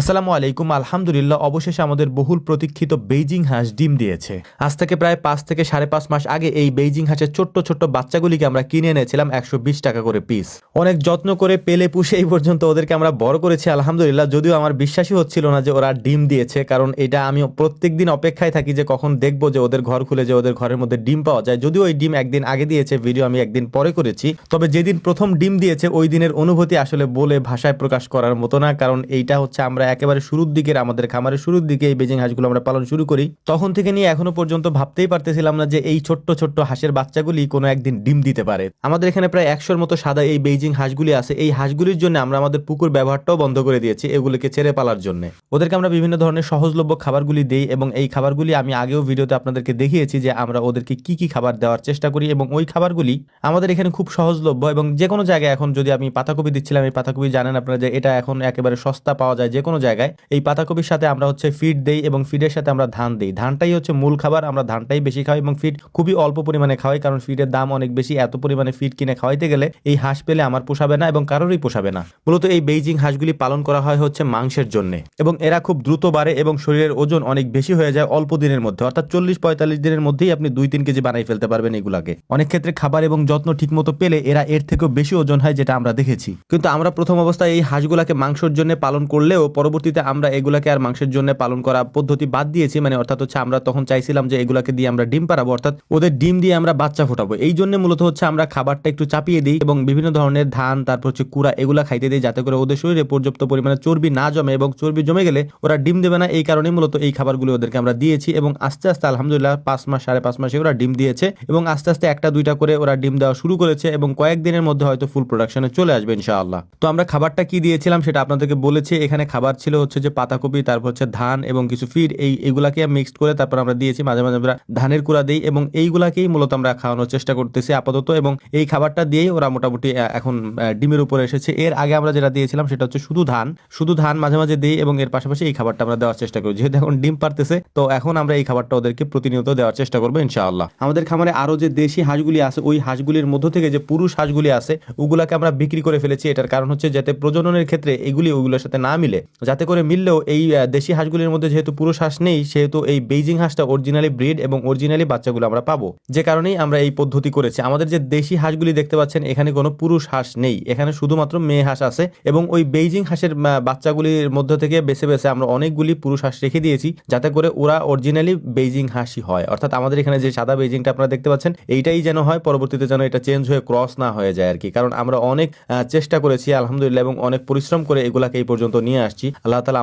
আসসালামু আলাইকুম, আলহামদুলিল্লাহ, অবশেষে আমাদের বহুল প্রতীক্ষিত বেইজিং হাঁস ডিম দিয়েছে। আজ থেকে প্রায় পাঁচ থেকে সাড়ে পাঁচ মাস আগে এই বেইজিং হাঁসের ছোট্ট ছোট্ট বাচ্চাগুলিকে আমরা কিনে এনেছিলাম একশো বিশ টাকা করে পিস। অনেক যত্ন করে পেলে পুষে এই পর্যন্ত ওদেরকে আমরা বড় করেছি, আলহামদুলিল্লাহ। যদিও আমার বিশ্বাসই হচ্ছিল না যে ওরা ডিম দিয়েছে, কারণ এটা আমি প্রত্যেক দিন অপেক্ষায় থাকি যে কখন দেখব যে ওদের ঘর খুলে যে ওদের ঘরের মধ্যে ডিম পাওয়া যায়। যদিও ওই ডিম একদিন আগে দিয়েছে, ভিডিও আমি একদিন পরে করেছি। তবে যেদিন প্রথম ডিম দিয়েছে, ওই দিনের অনুভূতি আসলে বলে ভাষায় প্রকাশ করার মতো না, কারণ এইটা হচ্ছে আমরা একেবারে শুরুর দিকের, আমাদের খামারের শুরুর দিকে এই বেজিং হাঁসগুলো আমরা পালন শুরু করি। তখন থেকে নিয়ে এখনও পর্যন্ত ভাবতেই পারতেছিলাম না যে এই ছোট্ট ছোট্ট হাঁসের বাচ্চাগুলি কোনো একদিন ডিম দিতে পারে। আমাদের এখানে প্রায় একশোর মতো সাদা এই বেইজিং হাঁসগুলি আছে। এই হাঁসগুলির জন্য আমরা আমাদের পুকুর ব্যবহারটাও বন্ধ করে দিয়েছি এগুলিকে ছেড়ে পালার জন্য। ওদেরকে আমরা বিভিন্ন ধরনের সহজলভ্য খাবারগুলি দেই এবং এই খাবারগুলি আমি আগেও ভিডিওতে আপনাদেরকে দেখিয়েছি যে আমরা ওদেরকে কি কি খাবার দেওয়ার চেষ্টা করি এবং ওই খাবারগুলি আমাদের এখানে খুব সহজলভ্য এবং যে কোনো জায়গায় এখন যদি আমি পাতাকপি দিচ্ছিলাম, এই পাতাকপি জানেন আপনারা যে এটা এখন একেবারে সস্তা পাওয়া যায়। যে কোনো জায়গায়, এই পাতাকপির সাথে আমরা হচ্ছে ফিড দেই এবং ফিডের সাথে আমরা ধান দিই। ধানটাই হচ্ছে মূল খাবার, আমরা ধানটাই বেশি খাই এবং ফিড খুবই অল্প পরিমাণে খাওয়াই কারণ ফিডের দাম অনেক বেশি। এত পরিমাণে ফিড কিনে খাওয়াইতে গেলে এই হাঁস পেলে আমার পোষাবে না এবং কারোরই পোষাবে না। মূলত এই বেইজিং হাঁসগুলি পালন করা হয় হচ্ছে মাংসের জন্য এবং এরা খুব দ্রুত বাড়ে এবং শরীরের ওজন অনেক বেশি হয়ে যায় অল্প দিনের মধ্যে। অর্থাৎ চল্লিশ পঁয়তাল্লিশ দিনের মধ্যেই আপনি দুই তিন কেজি বানাই ফেলতে পারবেন এগুলাকে। অনেক ক্ষেত্রে খাবার এবং যত্ন ঠিকমতো পেলে এরা এর থেকেও বেশি ওজন হয় যেটা আমরা দেখেছি। কিন্তু আমরা প্রথম অবস্থায় এই হাঁসগুলাকে মাংসের জন্য পালন করলেও পরবর্তীতে আমরা এগুলাকে আর মাংসের জন্য পালন করা পদ্ধতি বাদ দিয়েছি মানে অর্থাৎ হচ্ছে আমরা তখন চাইছিলাম যে এগুলাকে দিয়ে আমরা ডিম পারাবো অর্থাৎ ওদের ডিম দিয়ে আমরা বাচ্চা ফোটাবো। এই জন্য মূলত হচ্ছে আমরা খাবারটা একটু চাপিয়ে দিই এবং বিভিন্ন ধরনের ধান, তারপর হচ্ছে কুড়া এগুলা খাইতে দিই যাতে করে ওদের শরীরে পর্যাপ্ত পরিমাণে চর্বি না জমে এবং চর্বি জমে গেলে ওরা ডিম দেবে না। এই কারণে মূলত এই খাবারগুলো ওদেরকে আমরা দিয়েছি এবং আস্তে আস্তে আলহামদুলিল্লাহ পাঁচ মাস, সাড়ে পাঁচ মাসে ওরা ডিম দিয়েছে এবং আস্তে আস্তে একটা দুইটা করে ওরা ডিম দেওয়া শুরু করেছে এবং কয়েকদিনের মধ্যে হয়তো ফুল প্রোডাকশনে চলে আসবে ইনশাআল্লাহ। তো আমরা খাবারটা কি দিয়েছিলাম সেটা আপনাদেরকে বলেছি, এখানে খাবার ছিল হচ্ছে যে পাতাকপি, তারপর হচ্ছে ধান এবং কিছু ফিড, এই এইগুলাকে মিক্সড করে তারপর আমরা দিয়েছি। মাঝে মাঝে আমরা ধানের কুড়া দিই এবং এইগুলাকেই মূলত আমরা খাওয়ানোর চেষ্টা করতেছি আপাতত এবং এই খাবারটা দিয়েই ওরা মোটামুটি এখন ডিমের উপরে এসেছে। এর আগে আমরা যেটা দিয়েছিলাম সেটা হচ্ছে শুধু ধান। শুধু ধান মাঝে মাঝে দিই এবং এর পাশাপাশি এই খাবারটা আমরা দেওয়ার চেষ্টা করি। যেহেতু এখন ডিম পারতেছে, তো এখন আমরা এই খাবারটা ওদেরকে প্রতিনিয়ত দেওয়ার চেষ্টা করব ইনশাআল্লাহ। আমাদের খামারে আরও যে দেশি হাঁসগুলি আছে, ওই হাঁসগুলির মধ্য থেকে যে পুরুষ হাঁসগুলি আছে, ওগুলাকে আমরা বিক্রি করে ফেলেছি। এটার কারণ হচ্ছে যাতে প্রজননের ক্ষেত্রে এগুলি ওইগুলোর সাথে না মিলে। যাতে করে মিললেও এই দেশি হাঁসগুলির মধ্যে যেহেতু পুরুষ হাঁস নেই, সেহেতু এই বেইজিং হাঁসটা অরিজিনালি ব্রিড এবং অরিজিনালি বাচ্চাগুলো আমরা পাবো। যে কারণেই আমরা এই পদ্ধতি করেছি। আমাদের যে দেশি হাঁসগুলি দেখতে পাচ্ছেন, এখানে কোনো পুরুষ হাঁস নেই। এখানে শুধুমাত্র মেয়ে হাঁস আছে এবং ওই বেইজিং হাঁসের বাচ্চাগুলির মধ্য থেকে বেছে বেছে আমরা অনেকগুলি পুরুষ হাঁস রেখে দিয়েছি, যাতে করে ওরা অরিজিনালি বেইজিং হাঁসই হয়। অর্থাৎ আমাদের এখানে যে সাদা বেইজিংটা আপনারা দেখতে পাচ্ছেন, এইটাই যেন হয়, পরবর্তীতে যেন এটা চেঞ্জ হয়ে ক্রস না হয়ে যায় আর কি। কারণ আমরা অনেক চেষ্টা করেছি, আলহামদুলিল্লাহ, এবং অনেক পরিশ্রম করে এগুলাকে এই পর্যন্ত নিয়ে আসছি। আল্লাহ তালা